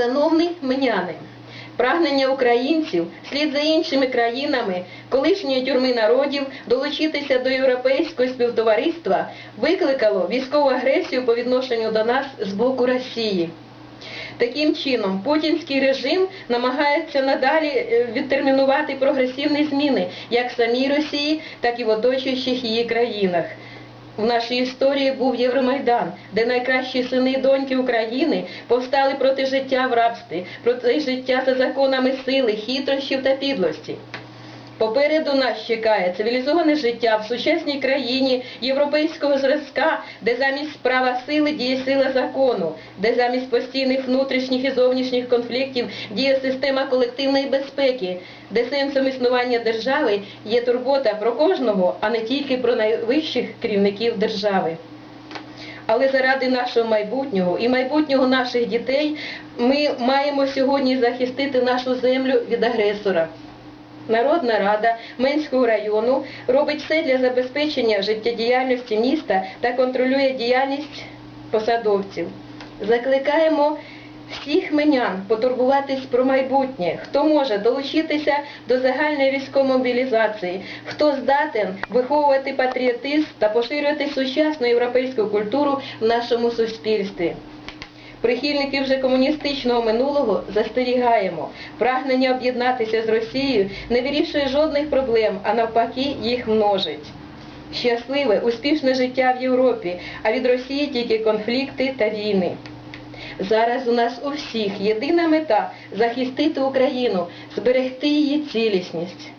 Шановні меняни, прагнення українців слід за іншими країнами колишньої тюрми народів долучитися до європейського співтовариства викликало військову агресію по відношенню до нас з боку Росії. Таким чином, путінський режим намагається надалі е, відтермінувати прогресивні зміни як в самій Росії, так і в оточуючих її країнах. В нашій історії був Євромайдан, де найкращі сини і доньки України повстали проти життя в рабстві, проти життя за законами сили, хитрощів та підлості. Попереду нас чекає цивілізоване життя в сучасній країні європейського зразка, де замість права сили діє сила закону, де замість постійних внутрішніх і зовнішніх конфліктів діє система колективної безпеки, де сенсом існування держави є турбота про кожного, а не тільки про найвищих керівників держави. Але заради нашого майбутнього і майбутнього наших дітей ми маємо сьогодні захистити нашу землю від агресора. Народна рада Менського району робить все для забезпечення життєдіяльності міста та контролює діяльність посадовців. Закликаємо всіх менян потурбуватись про майбутнє, хто може долучитися до загальної військової мобілізації, хто здатен виховувати патріотизм та поширювати сучасну європейську культуру в нашому суспільстві. Прихильники вже комуністичного минулого застерігаємо. Прагнення об'єднатися з Росією не вирішує жодних проблем, а навпаки їх множить. Щасливе, успішне життя в Європі, а від Росії тільки конфлікти та війни. Зараз у нас у всіх єдина мета захистити Україну, зберегти її цілісність.